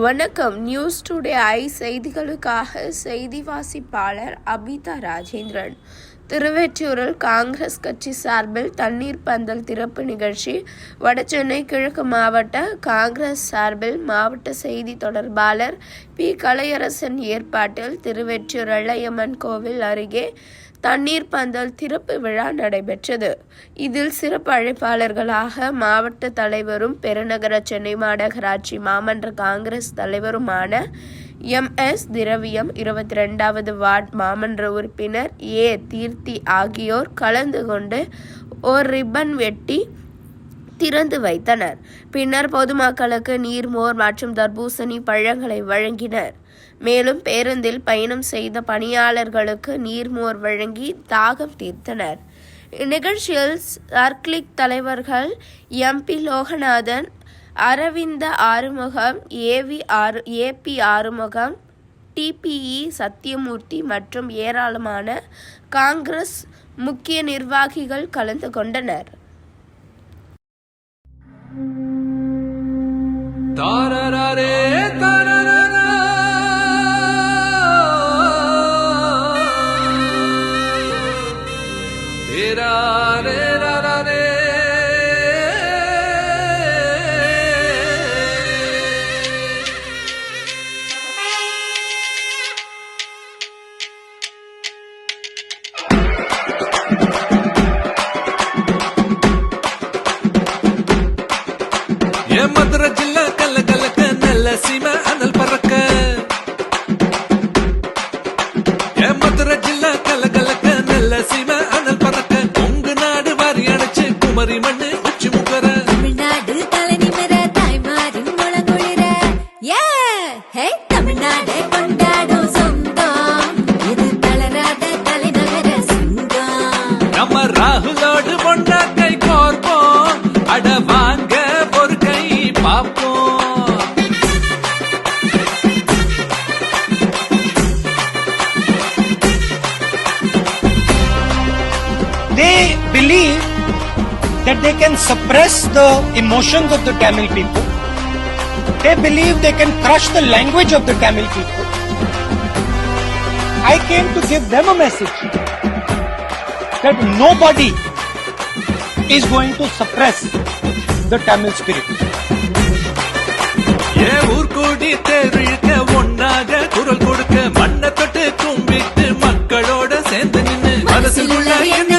வணக்கம். News today I செய்திகளுக்காக செய்தி வாசிப்பாளர் அபிதா ராஜேந்திரன். திருவெற்றியூரில் காங்கிரஸ் கட்சி சார்பில் தண்ணீர் பந்தல் திறப்பு நிகழ்ச்சி. வடசென்னை கிழக்கு மாவட்ட காங்கிரஸ் சார்பில் மாவட்ட செய்தி தொடர்பாளர் பி. கலையரசன் ஏற்பாட்டில் திருவெற்றியூர் அள்ளையம்மன் கோவில் அருகே தண்ணீர் பந்தல் திறப்பு விழா நடைபெற்றது. இதில் சிறப்பு அழைப்பாளர்களாக மாவட்ட தலைவரும் பெருநகர சென்னை மாநகராட்சி மாமன்ற காங்கிரஸ் தலைவருமான எம். எஸ். திரவியம் இருபத்தி ரெண்டாவது வார்டு மாமன்ற உறுப்பினர் ஏ. தீர்த்தி ஆகியோர் கலந்து கொண்டு ஓர் ரிப்பன் வெட்டி திறந்து வைத்தனர். பின்னர் பொதுமக்களுக்கு நீர்மோர் மற்றும் தர்பூசணி பழங்களை வழங்கினர். மேலும் பேருந்தில் பயணம் செய்த பணியாளர்களுக்கு நீர்மோர் வழங்கி தாகம் தீர்த்தனர். இந்நிகழ்ச்சியில் சர்க்ளிக் தலைவர்கள் எம்பி லோகநாதன் அரவிந்த ஆறுமுகம் ஏவி ஆறு ஏபி ஆறுமுகம் டிபிஇ சத்தியமூர்த்தி மற்றும் ஏராளமான காங்கிரஸ் முக்கிய நிர்வாகிகள் கலந்து கொண்டனர். தாரரரே தரரரா. தேராரே ரரரே. என் மதுரை குமரி மண்ணு உச்சி முகர தமிழ்நாடு தலை நிமிர தாய்மாரின் முழங்குளிர ஏ ஹே தமிழ்நாடு கொண்டாடும் சொந்தம். இது தளராத தலைநகர சிங்கம். நம்ம ராகுலோடு ஒன்னா கை கோர்ப்போம் அட வாங்க ஒரு கை பார்ப்போம். they believe that they can suppress the emotions of the Tamil people. They believe they can crush the language of the Tamil people. I came to give them a message that nobody is going to suppress the Tamil spirit. ஏ ஊர் கூடி தேர்விழுக்க ஒன்னாக குரல் கொடுக்க மண்ணை தொட்டு கும்பிட்டு மக்களோட சேர்ந்து நின்னு மனசில் உள்ள எண்ண